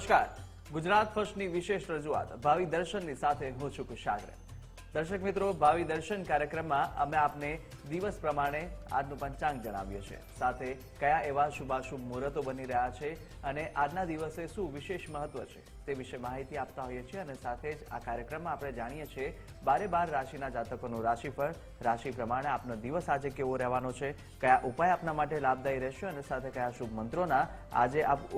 નમસ્કાર. ગુજરાત ફર્સ્ટની વિશેષ રજૂઆત. ભાવિ દર્શનની સાથે હું છું કુશાગ્ર. દર્શક મિત્રો, ભાવિ દર્શન કાર્યક્રમમાં અમે આપને દિવસ પ્રમાણે આજનું પંચાંગ જણાવીએ છીએ. સાથે કયા એવા શુભાશુભ મુહૂર્તો બની રહ્યા છે અને આજના દિવસે શું વિશેષ મહત્વ છે તે વિશે માહિતી આપતા હોઈએ છીએ અને સાથે જ આ કાર્યક્રમમાં આપણે જાણીએ છીએ બારે બાર રાશિના જાતકોનું રાશિફળ. રાશિ પ્રમાણે આપનો દિવસ આજે કેવો રહેવાનો છે, કયા ઉપાય આપના માટે લાભદાયી રહેશે અને સાથે કયા શુભ મંત્રોના આજે આપ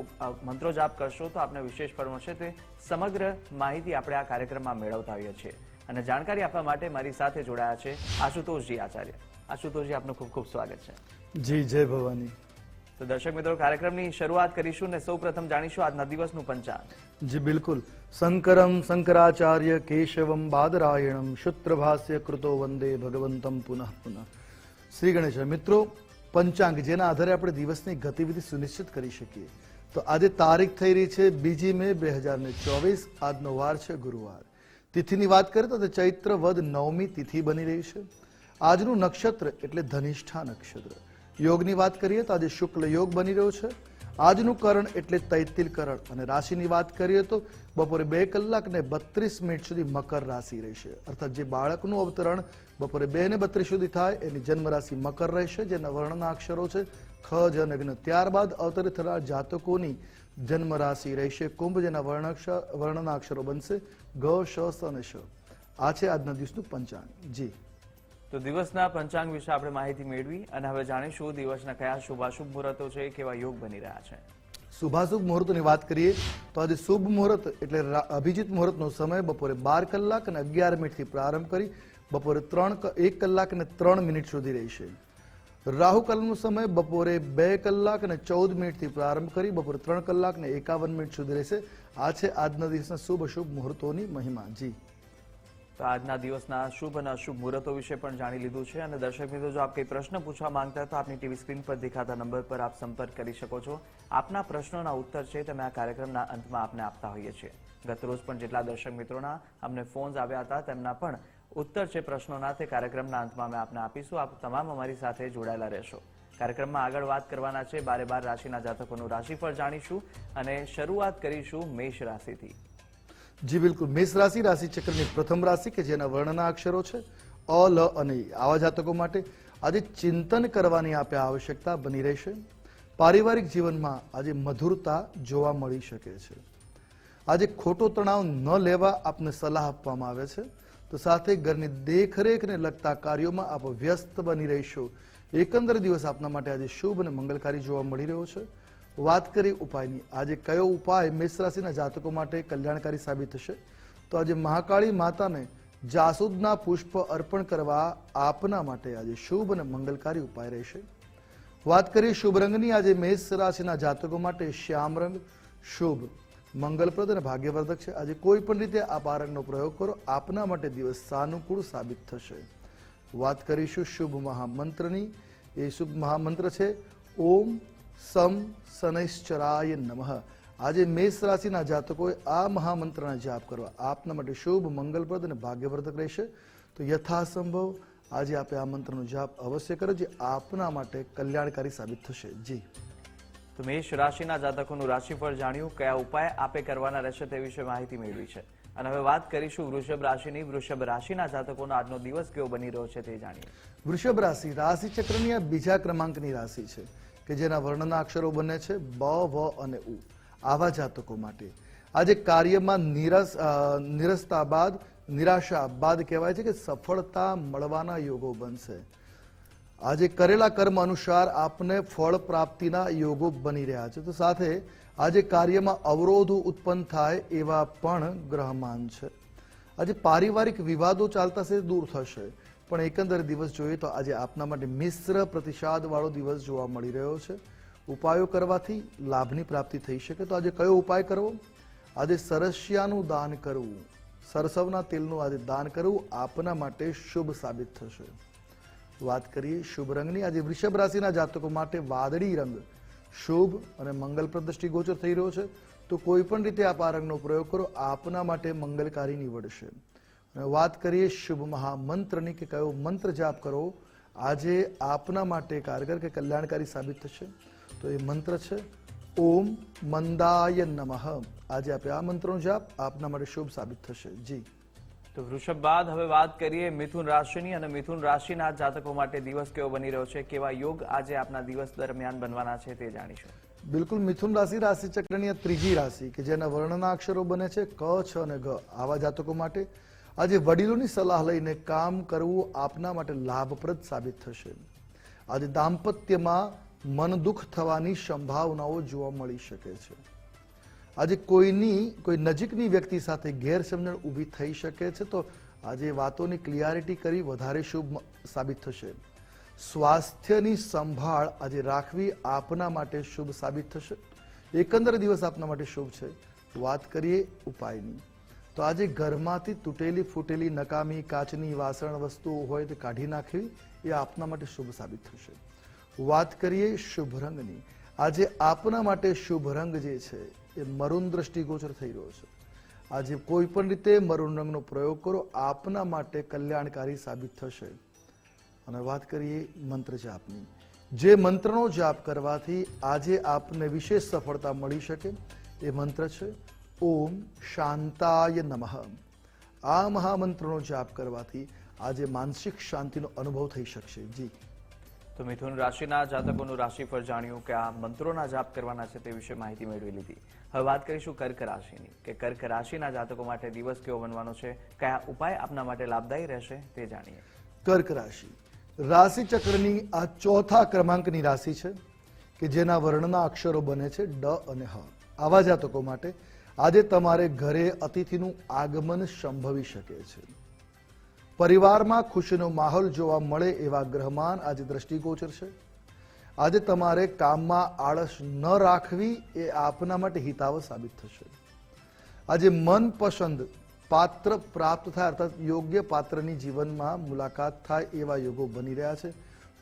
મંત્રો જાપ કરશો તો આપને વિશેષ ફળ મળશે તે સમગ્ર માહિતી આપણે આ કાર્યક્રમમાં મેળવતા હોઈએ છીએ. અને જાણકારી આપવા માટે મારી સાથે જોડાયા છે આશુતોષજી આચાર્ય. આશુતોષજી આપનું ખૂબ ખૂબ સ્વાગત છે. જી જય ભવાની. તો દર્શક મિત્રો કાર્યક્રમની શરૂઆત કરીશું ને સૌ પ્રથમ જાણીશું આજના દિવસનું પંચાંગ. જી બિલકુલ. શંકરમ શંકરાચાર્ય કેશવમ બાદરાયણમ શુત્રભાષ્ય કૃતો વંદે ભગવંતમ પુનઃ પુનઃ. શ્રી ગણેશ મિત્રો પંચાંગ જેના આધારે આપણે દિવસની ગતિવિધિ સુનિશ્ચિત કરી શકીએ. તો આજે તારીખ થઈ રહી છે બીજી મે બે હજાર ને ચોવીસ. આજનો વાર છે ગુરુવાર. તિથિની વાત કરીએ તો ચૈત્ર વદ નવમી તિથિ બની રહી છે. આજનું નક્ષત્ર એટલે ધનિષ્ઠા નક્ષત્ર. યોગની વાત કરીએ તો આજે શુક્લ યોગ બની રહ્યો છે. આજનું કરણ એટલે તૈતિલ કરણ અને રાશિની વાત કરીએ તો બપોરે બે કલાક ને બત્રીસ મિનિટ સુધી મકર રાશિ રહેશે. અર્થાત જે બાળકનું અવતરણ બપોરે બે ને બત્રીસ સુધી થાય, એની જન્મ રાશિ મકર રહેશે, જેના વર્ણના અક્ષરો છે, ખ, જ અને જ્ઞ ત્યારબાદ અવતરિત થનાર જાતકોની જન્મ રાશિ રહેશે કુંભ જેના વર્ણાક્ષર વર્ણના અક્ષરો બનશે ગ શ સ અને શ. આ છે આજના દિવસનું પંચાંગ. જી. તો દિવસના પંચાંગ વિશે આપણે માહિતી મેળવી અને હવે જાણીશું દિવસના કયા શુભાશુભ મુહૂર્તો છે કેવા યોગ બની રહ્યા છે. શુભાશુભ મુહૂર્તની વાત કરીએ તો આજે શુભ મુહૂર્ત એટલે અભિજીત મુહૂર્તનો સમય બપોરે બાર કલાક અને અગિયાર મિનિટથી પ્રારંભ કરી બપોરે ત્રણ એક કલાક અને ત્રણ મિનિટ સુધી રહેશે. રાહુકાલનો સમય બપોરે બે કલાક અને ચૌદ મિનિટથી પ્રારંભ કરી બપોરે ત્રણ કલાક ને એકાવન મિનિટ સુધી રહેશે. આ છે આજના દિવસના શુભ અશુભ મુહૂર્તોની મહિમા. જી. તો આજના દિવસના શુભ અને અશુભ મુહૂર્તો વિશે પણ જાણી લીધું છે અને દર્શક મિત્રો, જો આપ કંઈ પ્રશ્ન પૂછવા માંગતા તો આપની ટીવી સ્ક્રીન પર દેખાતા નંબર પર આપ સંપર્ક કરી શકો છો. આપના પ્રશ્નોના ઉત્તર છે તમે આ કાર્યક્રમના અંતમાં આપને આપતા હોઈએ છીએ. ગત રોજ પણ જેટલા દર્શક મિત્રોના અમને ફોન્સ આવ્યા હતા, તેમના પણ ઉત્તર છે પ્રશ્નોના તે કાર્યક્રમના અંતમાં અમે આપને આપીશું. આપ તમામ અમારી સાથે જોડાયેલા રહેશો. કાર્યક્રમમાં આગળ વાત કરવાના છે બારે બાર રાશિના જાતકોનું રાશિફળ જાણીશું અને શરૂઆત કરીશું મેષ રાશિથી. જી બિલકુલ. મેષ રાશિ રાશિ ચક્રની પ્રથમ રાશિ કે જેના વર્ણના અક્ષરો છે અ, લ અને આવા જાતકો માટે આજે ચિંતન કરવાની આપે આવશ્યકતા બની રહેશે. પારિવારિક જીવનમાં આજે મધુરતા જોવા મળી શકે છે. આજે ખોટો તણાવ ન લેવા આપને સલાહ આપવામાં આવે છે. તો સાથે ઘરની દેખરેખને લગતા કાર્યોમાં આપ વ્યસ્ત બની રહીશો. એકંદર દિવસ આપના માટે આજે શુભ અને મંગલકારી જોવા મળી રહ્યો છે. વાત કરી ઉપાયની. આજે કયો ઉપાય મેષ રાશિના જાતકો માટે કલ્યાણકારી સાબિત થશે? તો આજે મહાકાળી માતાને જાસૂદના પુષ્પ અર્પણ કરવા આપના માટે આજે શુભ અને મંગલકારી ઉપાય રહેશે. વાત કરીએ શુભ રંગની. આજે મેષ રાશિના જાતકો માટે શ્યામ રંગ શુભ. મંગલપ્રદ અને ભાગ્યવર્ધક છે. આજે કોઈ પણ રીતે આ રંગનો પ્રયોગ કરો. આપના માટે દિવસ સાનુકૂળ સાબિત થશે. વાત કરીશું શુભ મહામંત્રની. એ શુભ મહામંત્ર છે, ઓમ સમ શનૈશ્ચરાય નમઃ. આજે મેષ રાશિના જાતકોએ આ મહામંત્રના જાપ કરવા. આપના માટે શુભ, મંગલપ્રદ અને ભાગ્યવર્ધક રહેશે. તો યથાસંભવ આજે આપે આ મંત્રનો જાપ અવશ્ય કરો જે આપના માટે કલ્યાણકારી સાબિત થશે. જી. તો મેષ રાશિના જાતકોનું રાશિફળ જાણ્યું, કયા ઉપાય આપે કરવાના રહેશે તે વિશે માહિતી મેળવી છે. અને હવે વાત કરીશું વૃષભ રાશિની. વૃષભ રાશિના જાતકોનો આજનો દિવસ કેવો બની રહ્યો છે તે જાણીએ. વૃષભ રાશિ રાશિ ચક્રની બીજા ક્રમાંકની રાશિ છે, કે જેના વર્ણના અક્ષરો બને છે, બ, વ અને ઉ. આવા જાતકો માટે. આજે કાર્યમાં નિરસ નિરસતા બાદ, નિરાશા બાદ કહેવાય છે કે સફળતા મળવાના યોગો બનશે. આજે કરેલા કર્મ અનુસાર આપને ફળ પ્રાપ્તિના યોગો બની રહ્યા છે. તો સાથે આજે કાર્યમાં અવરોધો ઉત્પન્ન થાય એવા પણ ગ્રહમાન છે. આજે પારિવારિક વિવાદો ચાલતા છે દૂર થશે. પણ એકંદર દિવસ જોઈએ તો આજે આપના માટે મિશ્ર પ્રતિસાદ વાળો દિવસ જોવા મળી રહ્યો છે. ઉપાયો કરવાથી લાભની પ્રાપ્તિ થઈ શકે. તો આજે કયો ઉપાય કરવો? આજે સરસિયાનું દાન કરવું. સરસવના તેલનું આજે દાન કરવું આપના માટે શુભ સાબિત થશે. વાત કરીએ શુભ રંગની. આજે વૃષભ રાશિના જાતકો માટે વાદળી રંગ શુભ અને મંગલપ્રદ દ્રષ્ટિગોચર થઈ રહ્યો છે. તો કોઈ પણ રીતે આપ આ રંગનો પ્રયોગ કરો, આપના માટે મંગલકારી નીવડશે. અને વાત કરીએ શુભ મહામંત્રની કે કયો મંત્ર જાપ કરો, આજે આપના માટે કારગર કે કલ્યાણકારી સાબિત થશે. તો એ મંત્ર છે, ઓમ મંદાય નમઃ. આજે આપે આ મંત્રનો જાપ, આપના માટે શુભ સાબિત થશે. જી. તો વૃષભ બાદ હવે વાત કરીએ મિથુન રાશિની અને મિથુન રાશિના જાતકો માટે દિવસ કેવો બની રહ્યો છે, કેવા યોગ આજે આપના દિવસ દરમિયાન બનવાના છે તે જાણીશું. બિલકુલ, મિથુન રાશિ રાશિ ચક્રની ત્રીજી રાશિ કે જેના વર્ણના અક્ષરો બને છે ક, છ અને ગ. આવા જાતકો માટે આજે વડીલોની સલાહ લઈને કામ કરવું આપના માટે લાભપ્રદ સાબિત થશે. આજે દાંપત્યમાં મન દુઃખ થવાની સંભાવનાઓ જોવા મળી શકે છે. આજે કોઈની, કોઈ નજીકની વ્યક્તિ સાથે ગેરસમજણ ઊભી થઈ શકે છે, તો આજે વાતોની ક્લિયારિટી કરી વધારે શુભ સાબિત થશે. સ્વાસ્થ્યની સંભાળ આજે રાખવી આપના માટે શુભ સાબિત થશે. એકંદર દિવસ આપના માટે શુભ છે. વાત કરીએ ઉપાયની. તો આજે ઘરમાંથી તૂટેલી ફૂટેલી નકામી કાચની વાસણ વસ્તુઓ હોય તે કાઢી નાખવી એ આપના માટે શુભ સાબિત થશે. વાત કરીએ શુભ રંગની. આજે આપના માટે શુભ રંગ જે છે એ મરૂન દ્રષ્ટિગોચર થઈ રહ્યો છે. આજે કોઈ પણ રીતે મરૂન રંગનો પ્રયોગ કરો, આપના માટે કલ્યાણકારી સાબિત થશે. અને વાત કરીએ મંત્ર જાપની. જે મંત્રનો જાપ કરવાથી આજે આપને વિશેષ સફળતા મળી શકે. એ મંત્ર છે, ઓમ શાંતાય નમઃ. આ મહામંત્રનો જાપ કરવાથી આજે માનસિક શાંતિનો અનુભવ થઈ શકશે. જી. તો મિથુન રાશિના જાતકોનું રાશિફળ જાણ્યું કે આ મંત્રોના જાપ કરવાના છે તે વિશે માહિતી મેળવી લીધી. હવે વાત કરીશું કર્ક રાશિની, કે કર્ક રાશિના જાતકો માટે દિવસ કેવો બનવાનો છે, કયા ઉપાય આપના માટે લાભદાયી રહેશે તે જાણીએ. કર્ક રાશિ રાશિ ચક્રની આ ચોથા ક્રમાંકની રાશિ છે, કે જેના વર્ણના અક્ષરો બને છે ડ અને હ. આવા જાતકો માટે આજે તમારે ઘરે અતિથિનું આગમન સંભવી શકે છે. પરિવારમાં ખુશીનો માહોલ જોવા મળે એવા ગ્રહમાન આજે દ્રષ્ટિગોચર છે. આજે તમારે કામમાં આળસ ન રાખવી એ આપના માટે હિતાવ સાબિત થશે. આજે મનપસંદ પાત્ર પ્રાપ્ત થાય અર્થાત યોગ્ય પાત્રની જીવનમાં મુલાકાત થાય એવા યોગો બની રહ્યા છે.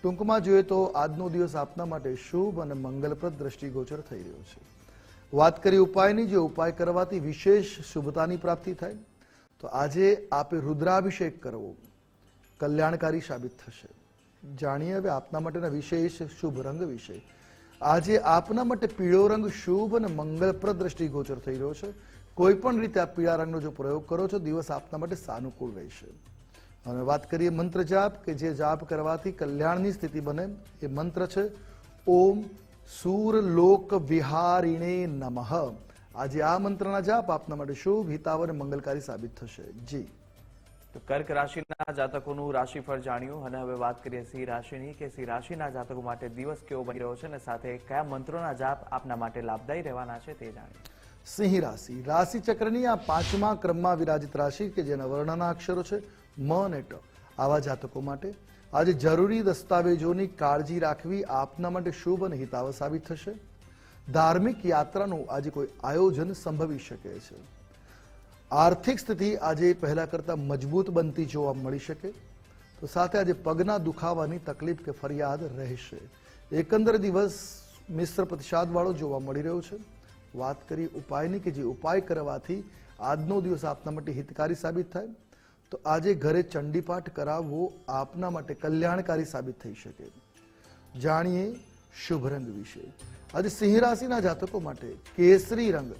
ટૂંકમાં જોઈએ તો આજનો દિવસ આપના માટે શુભ અને મંગલપ્રદ દ્રષ્ટિગોચર થઈ રહ્યો છે. વાત કરી ઉપાયની, જે ઉપાય કરવાથી વિશેષ શુભતાની પ્રાપ્તિ થાય. તો આજે આપે રુદ્રાભિષેક કરવો કલ્યાણકારી સાબિત થશે. જાણીએ હવે આપના માટેના વિશેષ શુભ રંગ વિશે. આજે આપના માટે પીળો રંગ શુભ અને મંગળપ્રદ દ્રષ્ટિગોચર થઈ રહ્યો છે. કોઈ પણ રીતે આ પીળા રંગનો જો પ્રયોગ કરો છો, દિવસ આપના માટે સાનુકૂળ રહેશે. અને વાત કરીએ મંત્ર જાપ, કે જે જાપ કરવાથી કલ્યાણની સ્થિતિ બને, એ મંત્ર છે, ઓમ સૂર લોક વિહારિણે નમઃ. આજે આ મંત્રના જાપ આપના માટે શુભ હિતાવ અને મંગલકારી સાબિત થશે. જી. તો કર્ક રાશિના જાતકોનું રાશિફળ જાણ્યું. અને હવે વાત કરીએ સિંહ રાશિની કે સિંહ રાશિના જાતકો માટે દિવસ કેવો બની રહ્યો છે અને સાથે કયા મંત્રોના જાપ આપના માટે લાભદાયી રહેવાના છે તે જાણીએ. સિંહ રાશિ. રાશિ ચક્રની આ પાંચમા ક્રમમાં વિરાજિત રાશિ કે જેના વર્ણના અક્ષરો છે મ અને ટ. આવા જાતકો માટે આજે જરૂરી દસ્તાવેજોની કાળજી રાખવી આપના માટે શુભ અને હિતાવ સાબિત થશે. ધાર્મિક યાત્રાનું આજે કોઈ આયોજન સંભવી શકે છે. આર્થિક સ્થિતિ આજે પહેલા કરતા મજબૂત બનતી જોવા મળી શકે. તો સાથે આજે પગના દુખાવાની તકલીફ કે ફરિયાદ રહેશે. એકંદર દિવસ મિશ્ર પ્રતિસાદવાળો જોવા મળી રહ્યો છે. વાત કરી ઉપાયની કે જે ઉપાય કરવાથી આજનો દિવસ આપના માટે હિતકારી સાબિત થાય. તો આજે ઘરે ચંડીપાઠ કરાવવો આપના માટે કલ્યાણકારી સાબિત થઈ શકે. જાણીએ શુભ રંગ વિશે. આજે સિંહ રાશિના જાતકો માટે કેસરી રંગ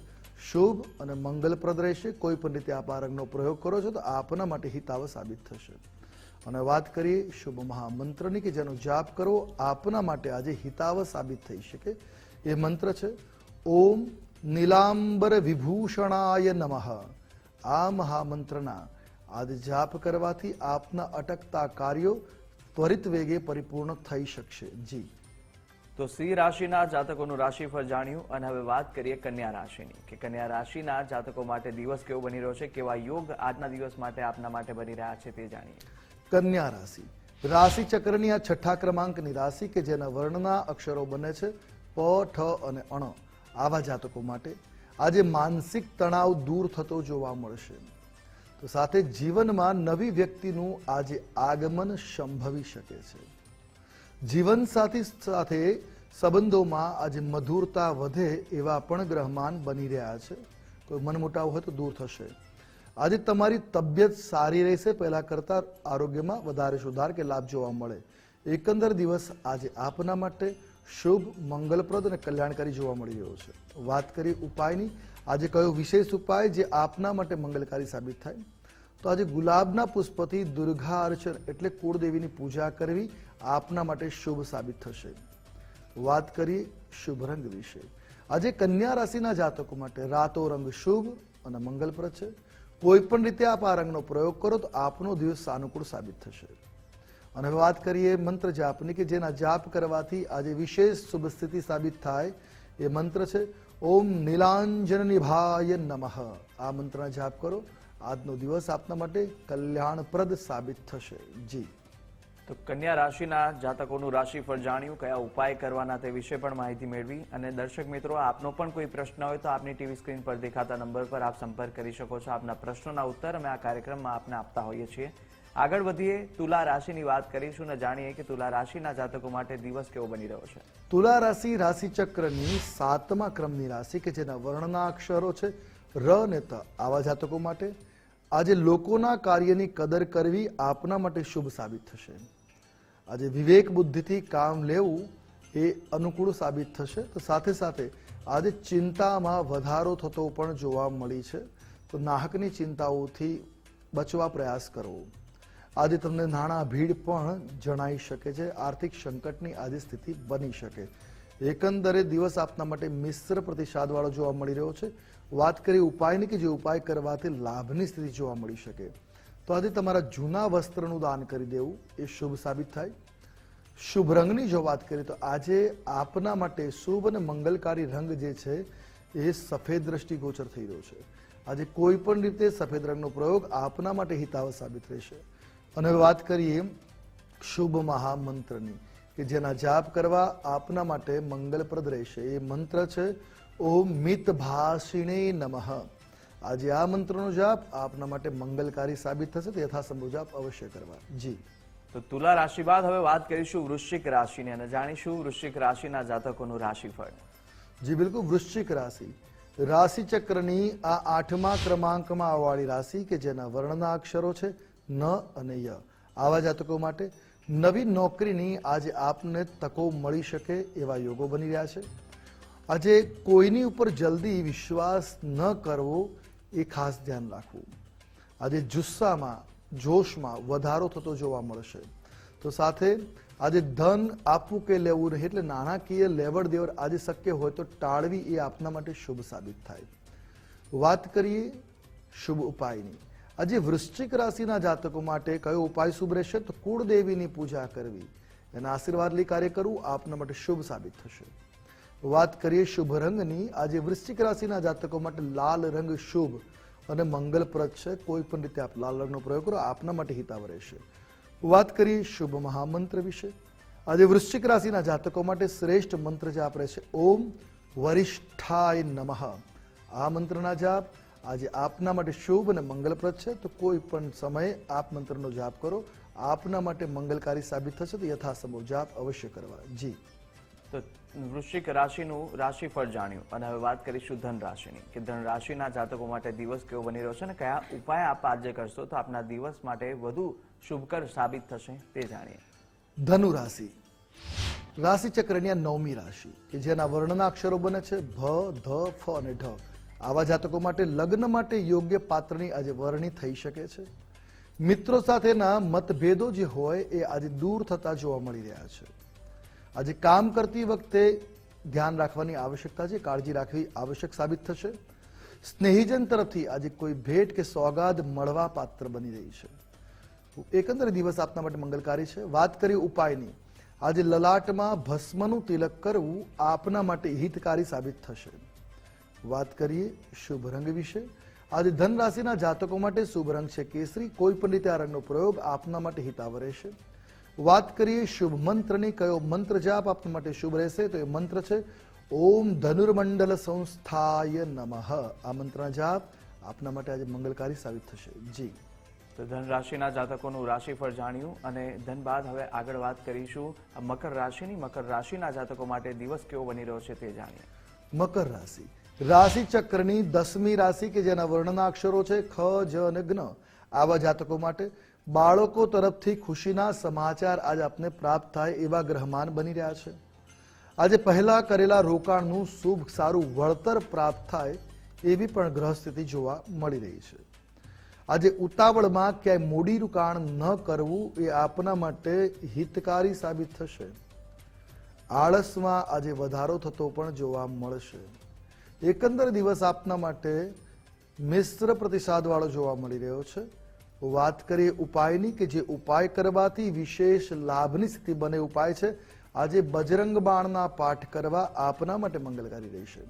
શુભ અને મંગલપ્રદ રહેશે. કોઈ પણ રીતે આપ આ રંગનો પ્રયોગ કરો છો તો આપના માટે હિતાવ સાબિત થશે. અને વાત કરીએ શુભ મહામંત્રની કે જેનો જાપ કરવો આપના માટે આજે હિતાવ સાબિત થઈ શકે. એ મંત્ર છે, ઓમ નીલાંબર વિભૂષણાય નમઃ. આ મહામંત્રના આજે જાપ કરવાથી આપના અટકતા કાર્યો ત્વરિત વેગે પરિપૂર્ણ થઈ શકશે. જી. તો સિંહ રાશિના જાતકોનું રાશિફળ જાણ્યું અને હવે વાત કરીએ કન્યા રાશિની, કે કન્યા રાશિના જાતકો માટે દિવસ કેવો બની રહ્યો છે, કેવા યોગ આજના દિવસ માટે આપના માટે બની રહ્યા છે તે જાણીએ. કન્યા રાશિ રાશિ ચક્રની આ છઠ્ઠા ક્રમાંકની રાશિ કે જેના વર્ણના અક્ષરો બને છે, પ, ઠ અને અણ, આવા જાતકો માટે આજે માનસિક તણાવ દૂર થતો જોવા મળશે. તો સાથે જીવનમાં નવી વ્યક્તિનું આજે આગમન સંભવી શકે છે. જીવન સાથી સાથે સંબંધોમાં આજે મધુરતા વધે એવા પણ ગ્રહમાન બની રહ્યા છે. કોઈ મનમોટાવ હોય તો દૂર થશે. આજે તમારી તબિયત સારી રહેશે, પહેલા કરતાં આરોગ્યમાં વધારે સુધાર કે લાભ જોવા મળે. એકંદર દિવસ આજે આપના માટે શુભ, મંગલપ્રદ અને કલ્યાણકારી જોવા મળી રહ્યો છે. વાત કરીએ ઉપાયની. આજે કયો વિશેષ ઉપાય જે આપના માટે મંગલકારી સાબિત થાય? તો આજે ગુલાબના પુષ્પથી દુર્ગા અર્ચન એટલે કુળદેવીની પૂજા કરવી આપના માટે શુભ સાબિત થશે. વાત કરીએ શુભ રંગ વિશે. આજે કન્યા રાશિના જાતકો માટે રાતો રંગ શુભ અને મંગલપ્રદ છે. કોઈ પણ રીતે આપ આ રંગનો પ્રયોગ કરો તો આપનો દિવસ સાનુકૂળ સાબિત થશે. અને હવે વાત કરીએ મંત્ર જાપની કે જેના જાપ કરવાથી આજે વિશેષ શુભ સ્થિતિ સાબિત થાય એ મંત્ર છે. ઓમ નીલાંજન નિભાય નમઃ. આ મંત્રના જાપ કરો. આજનો દિવસ આપના માટે કલ્યાણપ્રદ સાબિત થશે. જી. તો કન્યા રાશિના જાતકોનું રાશિફળ જાણ્યું, કયા ઉપાય કરવાના તે વિશે પણ માહિતી મેળવી અને દર્શક મિત્રો, આપનો પણ કોઈ પ્રશ્ન હોય તો આપની ટીવી સ્ક્રીન પર દેખાતા નંબર પર આપ સંપર્ક કરી શકો છો. આપના પ્રશ્નોના ઉત્તર અમે આ કાર્યક્રમમાં આપને આપતા હોઈએ છીએ. આગળ વધીએ, તુલા રાશિની વાત કરીશું અને જાણીએ કે તુલા રાશિના જાતકો માટે દિવસ કેવો બની રહ્યો છે. તુલા રાશિ રાશિ ચક્રની સાતમા ક્રમની રાશિ કે જેના વર્ણના અક્ષરો છે, ર ને ત. આવા જાતકો માટે આજે લોકોના કાર્યની કદર કરવી આપના માટે શુભ સાબિત થશે. આજે વિવેક બુદ્ધિથી કામ લેવું એ અનુકૂળ સાબિત થશે. તો સાથે સાથે આજે ચિંતામાં વધારો થતો પણ જોવા મળી છે. તો નાહકની ચિંતાઓથી બચવા પ્રયાસ કરવો. આજે તમને નાણાં ભીડ પણ જણાઈ શકે છે. આર્થિક સંકટની આજે સ્થિતિ બની શકે. એકંદરે દિવસ આપના માટે મિશ્ર પ્રતિસાદવાળો જોવા મળી રહ્યો છે. વાત કરીએ ઉપાયની કે જે ઉપાય કરવાથી લાભની સ્થિતિ જોવા મળી શકે. તો આજે તમારા જૂના વસ્ત્રનું દાન કરી દેવું એ શુભ સાબિત થાય. શુભ રંગની જો વાત કરીએ તો આજે આપના માટે શુભ અને મંગલકારી રંગ જે છે એ સફેદ દ્રષ્ટિગોચર થઈ રહ્યો છે. આજે કોઈ પણ રીતે સફેદ રંગનો પ્રયોગ આપના માટે હિતાવ સાબિત રહેશે. અને વાત કરીએ શુભ મહામંત્રની, કે જેના જાપ કરવા આપના માટે મંગલપ્રદ રહેશે. એ મંત્ર છે, ઓમ મિત ભાષિણે નમઃ. આજે આ મંત્રનો જાપ આપના માટે મંગલકારી સાબિત થશે તો યથાસંભવ જાપ અવશ્ય કરવા. જી. તો તુલા રાશિ બાદ હવે વાત કરીશું વૃશ્ચિક રાશિની અને જાણીશું વૃશ્ચિક રાશિના જાતકોનું રાશિફળ. જી બિલકુલ. વૃશ્ચિક રાશિ. રાશિ ચક્રની આ આઠમા ક્રમાંકમાં આવવાળી રાશિ કે જેના વર્ણના અક્ષરો છે ન અને ય. આવા જાતકો માટે નવી નોકરીની આજે આપને તકો મળી શકે એવા યોગો બની રહ્યા છે. આજે કોઈની ઉપર જલ્દી વિશ્વાસ ન કરવો એ ખાસ ધ્યાન રાખવું. આજે જુસ્સામાં, જોશમાં વધારો થતો જોવા મળશે. તો સાથે, આજે ધન આપવું કે લેવું રહે એટલે નાણાકીય લેવડ દેવડ આજે શક્ય હોય તો ટાળવી એ આપના માટે શુભ સાબિત થાય. વાત કરીએ શુભ ઉપાયની. આજે વૃશ્ચિક રાશિના જાતકો માટે કયો ઉપાય શુભ રહેશે તો કુળદેવીની પૂજા કરવી. એના આશીર્વાદ કાર્ય કરવું આપના માટે શુભ સાબિત થશે. વાત કરીએ શુભ રંગની. આજે વૃશ્ચિક રાશિના જાતકો માટે લાલ રંગ શુભ અને મંગલપ્રદ છે. કોઈ પણ રીતે આપ લાલ રંગનો પ્રયોગ કરો, આપના માટે હિતાવ રહેશે. વાત કરીએ શુભ મહામંત્ર વિશે. આજે વૃશ્ચિક રાશિના જાતકો માટે શ્રેષ્ઠ મંત્ર જાપ રહેશે, ઓમ વરિષ્ઠાય નમઃ. આ મંત્રના જાપ આજે આપના માટે શુભ અને મંગલપ્રદ છે. તો કોઈ પણ સમયે આપ મંત્રનો જાપ કરો. આપના માટે મંગલકારી સાબિત થશે તો યથાસંભવ જાપ અવશ્ય કરવા જી. તો વૃશ્ચિક રાશિનું રાશિફળ જાણ્યું. અને હવે વાત કરીશું ધન રાશિની કે ધન રાશિના જાતકો માટે દિવસ કેવો બની રહ્યો છે અને કયા ઉપાય આપ આજે કરશો તો આપના દિવસ માટે વધુ શુભકર સાબિત થશે તે જાણીએ. ધનુ રાશિ રાશિ ચક્રની નવમી રાશિ, કે જેના વર્ણના અક્ષરો બને છે ભ, ધ, ફ અને ઢ. આવા જાતકો માટે લગ્ન માટે યોગ્ય પાત્રની આજે વરણી થઈ શકે છે. મિત્રો સાથેના મતભેદો જે હોય એ આજે દૂર થતા જોવા મળી રહ્યા છે. આજે કામ કરતી વખતે ધ્યાન રાખવાની આવશ્યકતા છે, કાળજી રાખવી આવશ્યક સાબિત થશે. સ્નેહીજન તરફથી આજે કોઈ ભેટ કે સોગાદ મળવા પાત્ર બની રહી છે. એકંદરે દિવસ આપના માટે મંગલકારી છે. વાત કરીએ ઉપાયની. આજે લલાટમાં ભસ્મનું તિલક કરવું આપના માટે હિતકારી સાબિત થશે. વાત કરીએ શુભ રંગ વિશે. આજે ધન રાશિના જાતકો માટે શુભ રંગ છે કેસરી. કોઈ પણ રીતે આ રંગનો પ્રયોગ આપના માટે હિતાવ રહેશે. વાત કરીએ શુભ મંત્રની કયો મંત્ર જાપ આપના માટે શુભ રહેશે? તો એ મંત્ર છે ઓમ ધનુર્મંડલ સંસ્થાય નમઃ. આ મંત્રના જાપ આપના માટે આજે મંગલકારી સાબિત થશે. જી. તો ધન રાશિના જાતકોનું રાશિફળ જાણ્યું અને ધન બાદ હવે આગળ વાત કરીશું. મકર રાશિની મકર રાશિના જાતકો માટે દિવસ કેવો બની રહ્યો છે તે જાણીએ. મકર રાશિ. રાશિ ચક્રની દસમી રાશિ કે જેના વર્ણના અક્ષરો છે ખ જ અને જ્ઞ આવા જાતકો માટે બાળકો તરફથી ખુશીના સમાચાર આજ આપને પ્રાપ્ત થાય એવા ગ્રહમાન બની રહ્યા છે. આજે પહેલા કરેલા રોકાણનું શુભ સારું વળતર પ્રાપ્ત થાય એવી પણ ગ્રહ સ્થિતિ જોવા મળી રહી છે. આજે ઉતાવળમાં ક્યાંય મૂડી રોકાણ ન કરવું એ આપના માટે હિતકારી સાબિત થશે. આળસમાં આજે વધારો થતો પણ જોવા મળશે. એકંદર દિવસ આપના માટે મિશ્ર પ્રતિસાદવાળો જોવા મળી રહ્યો છે. વાત કરીએ ઉપાયની કે જે ઉપાય કરવાથી વિશેષ લાભની સ્થિતિ બને ઉપાય છે. આજે બજરંગ બાણના પાઠ કરવા આપના માટે મંગલકારી રહેશે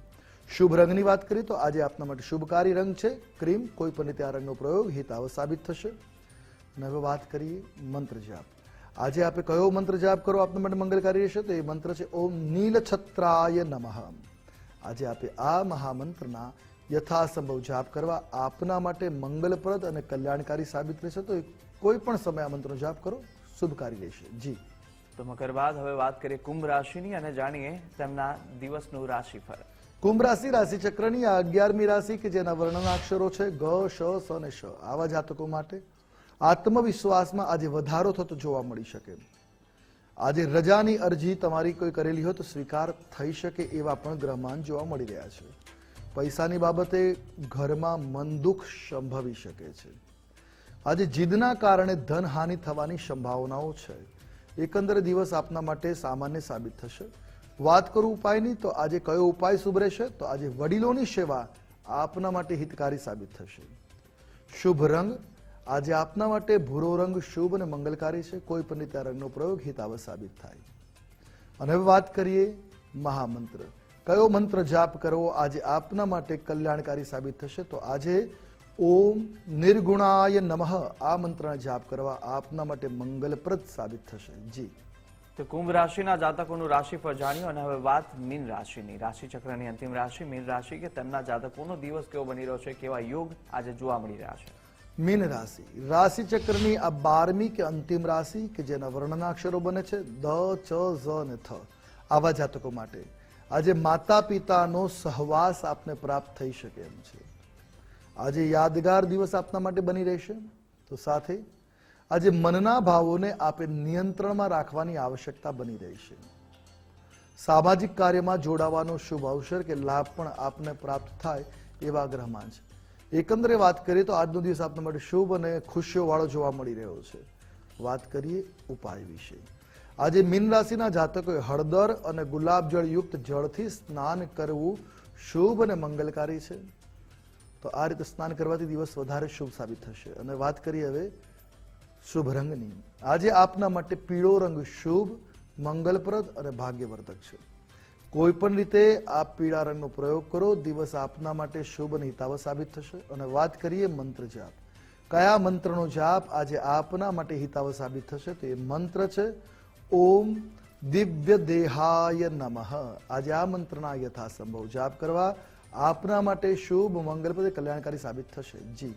શુભ રંગની વાત કરીએ તો આજે આપના માટે શુભકારી રંગ છે. ક્રીમ, કોઈ પણ રીતે આ રંગનો પ્રયોગ હિતાવ સાબિત થશે. અને હવે વાત કરીએ મંત્ર જાપ. આજે આપે કયો મંત્ર જાપ કરો આપના માટે મંગલકારી રહેશે? તો એ મંત્ર છે, ઓમ નીલછત્રાય નમઃ. આજે આપે આ મહામંત્રના યથાસંભવ જાપ કરવા આપના માટે મંગલપ્રદ અને કલ્યાણકારી સાબિત રહેશે તો કોઈ પણ સમય આ મંત્રનો જાપ કરો. શુભકારી રહેશે જી. તો મકર બાદ હવે વાત કરીએ કુંભ રાશિની અને જાણીએ તેમના દિવસનું રાશિફળ. કુંભ રાશિ રાશિ ચક્રની આ અગિયારમી રાશિ કે જેના વર્ણના અક્ષરો છે ગ શ સ અને શ. આવા જાતકો માટે આત્મવિશ્વાસમાં આજે વધારો થતો જોવા મળી શકે. આજે રજાની અરજી તમારી કોઈ કરેલી હોય તો સ્વીકાર થઈ શકે એવા પણ ગ્રહમાન જોવા મળી રહ્યા છે. પૈસાની બાબતે ઘરમાં મન દુઃખ સંભવી શકે છે. આજે જીદના કારણે ધનહાનિ થવાની સંભાવનાઓ છે. એકંદરે દિવસ આપના માટે સામાન્ય સાબિત થશે. વાત કરું ઉપાયની, તો આજે કયો ઉપાય શુભ તો આજે વડીલોની સેવા આપના માટે હિતકારી સાબિત થશે. શુભ રંગ. આજે આપના માટે ભૂરો રંગ શુભ અને મંગલકારી છે. કોઈ પણ રીતે આ રંગનો પ્રયોગ હિતાવ સાબિત થાય. અને હવે વાત કરીએ મહામંત્ર. કયો મંત્ર જાપ કરવો આજે આપના માટે કલ્યાણકારી સાબિત થશે? તો આજે ઓમ નિર્ગુણાય નમઃ. આ મંત્રના જાપ કરવા આપના માટે મંગલપ્રદ સાબિત થશે. જી. તો કુંભ રાશિના જાતકોનું રાશિફળ જાણ્યું અને હવે વાત મીન રાશિની. રાશિ ચક્રની અંતિમ રાશિ મીન રાશિ કે તેમના જાતકોનો દિવસ કેવો બની રહ્યો છે? કેવા યોગ આજે જોવા મળી રહ્યા છે? મીન રાશિ. રાશિ ચક્રની આ બારમી કે અંતિમ રાશિ કે જેના વર્ણના અક્ષરો બને છે? દ ચ ઝ અને થ. આવા જાતકો માટે. આજે માતા પિતાનો સહવાસ આપને પ્રાપ્ત થઈ શકે એમ છે. આજે યાદગાર દિવસ આપના માટે બની રહેશે. તો સાથે આજે મનના ભાવોને આપે નિયંત્રણમાં રાખવાની આવશ્યકતા બની રહેશે. સામાજિક કાર્યમાં જોડાવાનો શુભ અવસર કે લાભ પણ આપને પ્રાપ્ત થાય એવા ગ્રહમાં છે. એકંદરે વાત કરીએ તો આજનો દિવસ આપના માટે શુભ અને ખુશીઓ વાળો જોવા મળી રહ્યો છે. વાત કરીએ ઉપાય વિશે. આજે મીન રાશિના જાતકોએ હળદર અને ગુલાબજળ યુક્ત જળથી સ્નાન કરવું શુભ અને મંગલકારી છે. તો આ રીતે સ્નાન કરવાથી દિવસ વધારે શુભ સાબિત થશે. અને વાત કરીએ હવે શુભ રંગની. આજે આપના માટે પીળો રંગ શુભ, મંગલપ્રદ અને ભાગ્યવર્ધક છે. કોઈ પણ રીતે આપ પીળા રંગનો પ્રયોગ કરો, દિવસ આપના માટે શુભ અને હિતાવ સાબિત થશે. અને વાત કરીએ મંત્ર જાપ. કયા મંત્રનો જાપ આજે આપના માટે હિતાવ સાબિત થશે? તો એ મંત્ર છે ઓમ દિવ્ય દેહાય નમઃ. આજે આ મંત્રના યથાસંભવ જાપ કરવા આપના માટે શુભ મંગલપ્રદ કલ્યાણકારી સાબિત થશે. જી.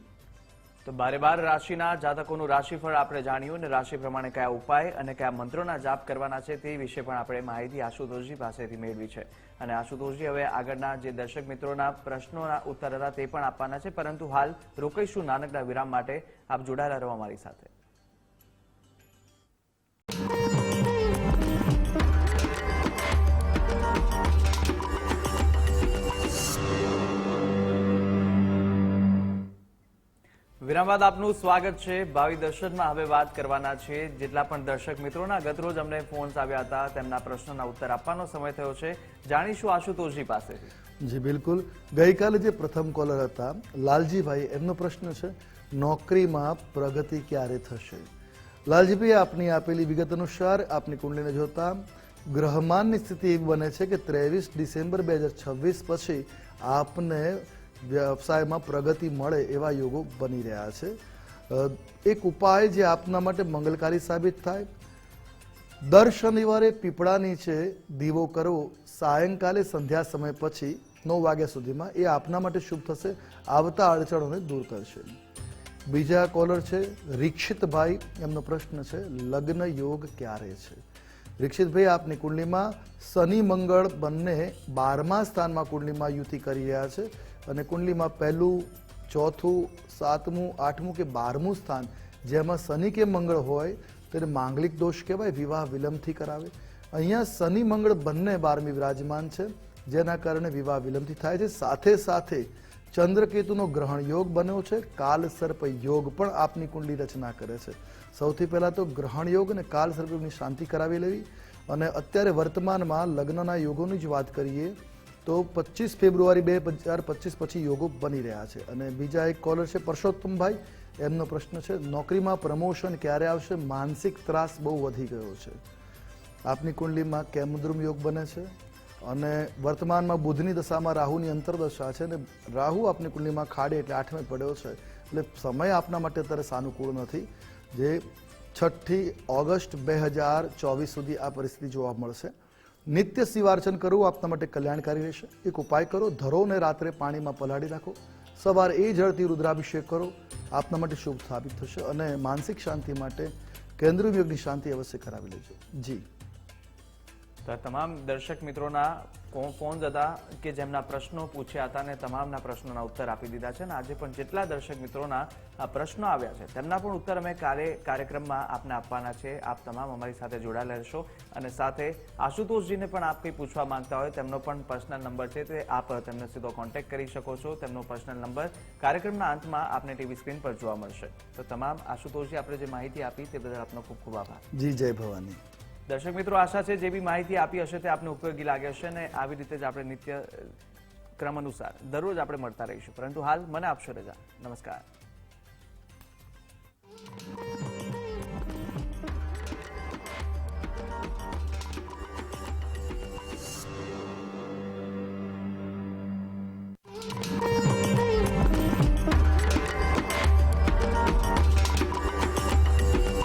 તો બારે બાર રાશિના જાતકોનું રાશિફળ આપણે જાણ્યું અને રાશિ પ્રમાણે કયા ઉપાય અને કયા મંત્રોના જાપ કરવાના છે તે વિશે પણ આપણે માહિતી આશુતોષજી પાસેથી મેળવી છે. અને આશુતોષજી, હવે આગળના જે દર્શક મિત્રોના પ્રશ્નોના ઉત્તર હતા તે પણ આપવાના છે. પરંતુ હાલ રોકાઈશું નાનકડા વિરામ માટે. આપ જોડાયેલા રહો અમારી સાથે. વિરામ બાદ આપનું સ્વાગત છે. ભાવિ દર્શનમાં હવે વાત કરવાના છે. જેટલા પણ દર્શક મિત્રોના ગતરોજ અમને ફોન્સ આવ્યા હતા, તેમના પ્રશ્નોના ઉત્તર આપવાનો સમય થયો છે. જાણીશું આશુતોષજી પાસેથી. જી, બિલકુલ. ગઈકાલે જે પ્રથમ કોલર હતા, લાલજીભાઈ, એમનો પ્રશ્ન છે, નોકરીમાં પ્રગતિ ક્યારે થશે? લાલજીભાઈ આપની આપેલી વિગત અનુસાર આપની કુંડલીને જોતા, ગ્રહમાનની સ્થિતિ એવી બને છે કે ત્રેવીસ ડિસેમ્બર બે પછી આપને વ્યવસાયમાં પ્રગતિ મળે એવા યોગો બની રહ્યા છે. એક ઉપાય જે આપના માટે મંગલકારી સાબિત થાય. દર શનિવારે પીપળા નીચે દીવો કરવો સાયંકાલે સંધ્યા સમય પછી નવ વાગ્યા સુધીમાં એ આપના માટે શુભ થશે. આવતા અડચણોને દૂર કરશે. બીજા કોલર છે, રીક્ષિતભાઈ એમનો પ્રશ્ન છે, લગ્ન યોગ ક્યારે છે? રીક્ષિતભાઈ આપની કુંડલીમાં શનિ, મંગળ બંને બારમા સ્થાનમાં કુંડલીમાં યુતિ કરી રહ્યા છે. અને કુંડલીમાં પહેલું, ચોથું, સાતમું, આઠમું કે બારમું સ્થાન જેમાં શનિ કે મંગળ હોય તેને માંગલિક દોષ કહેવાય, વિવાહ વિલંબથી કરાવે. અહીંયા શનિ, મંગળ બંને બારમી વિરાજમાન છે, જેના કારણે વિવાહ વિલંબથી થાય છે. સાથે સાથે ચંદ્રકેતુનો ગ્રહણ યોગ બન્યો છે કાલ સર્પ યોગ પણ આપની કુંડલી રચના કરે છે. સૌથી પહેલાં તો ગ્રહણ યોગ અને કાલ સર્પની શાંતિ કરાવી લેવી. અને અત્યારે વર્તમાનમાં લગ્નના યોગોની જ વાત કરીએ તો પચીસ ફેબ્રુઆરી બે હજાર પચીસ પછી યોગો બની રહ્યા છે. અને બીજા એક કોલર છે પરસોત્તમભાઈ. એમનો પ્રશ્ન છે, નોકરીમાં પ્રમોશન ક્યારે આવશે? માનસિક ત્રાસ બહુ વધી ગયો છે. આપની કુંડલીમાં કેમદ્રુમ યોગ બને છે અને વર્તમાનમાં બુધની દશામાં રાહુની અંતરદશા છે અને રાહુ આપની કુંડલીમાં ખાડે એટલે આઠમે પડ્યો છે. એટલે સમય આપના માટે અત્યારે સાનુકૂળ નથી. જે છઠ્ઠી ઓગસ્ટ બે હજાર ચોવીસ સુધી આ પરિસ્થિતિ જોવા મળશે. નિત્ય શિવાર્ચન કરવું આપના માટે કલ્યાણકારી રહેશે. એક ઉપાય કરો, ધરોને રાત્રે પાણીમાં પલાળી રાખો. સવારે એ જળથી રુદ્રાભિષેક કરો, આપના માટે શુભ સાબિત થશે અને માનસિક શાંતિ માટે કેન્દ્રીય યોગની શાંતિ અવશ્ય કરાવી લેજો. જી. તો આ તમામ દર્શક મિત્રોના ફોન હતા કે જેમના પ્રશ્નો પૂછ્યા હતા અને તમામના પ્રશ્નોના ઉત્તર આપી દીધા છે. અને આજે પણ જેટલા દર્શક મિત્રોના પ્રશ્નો આવ્યા છે, તેમના પણ ઉત્તર અમે કાર્ય, કાર્યક્રમમાં આપને આપવાના છે. આપ તમામ અમારી સાથે જોડાયેલા રહેશો અને સાથે આશુતોષજીને પણ આપ કંઈ પૂછવા માંગતા હોય તેમનો પણ પર્સનલ નંબર છે તે આપ તેમને સીધો કોન્ટેક્ટ કરી શકો છો. તેમનો પર્સનલ નંબર કાર્યક્રમના અંતમાં આપને ટીવી સ્ક્રીન પર જોવા મળશે. તો તમામ આશુતોષજી, આપણે જે માહિતી આપી તે બદલ આપનો ખૂબ ખૂબ આભાર. જી, જય ભવાની. દર્શક મિત્રો, આશા છે જે બી માહિતી આપી હશે તે આપને ઉપયોગી લાગે હશે અને આવી રીતે જ આપણે નિત્ય ક્રમ અનુસાર દરરોજ આપણે મળતા રહીશું. પરંતુ હાલ મને આપશો રજા. નમસ્કાર.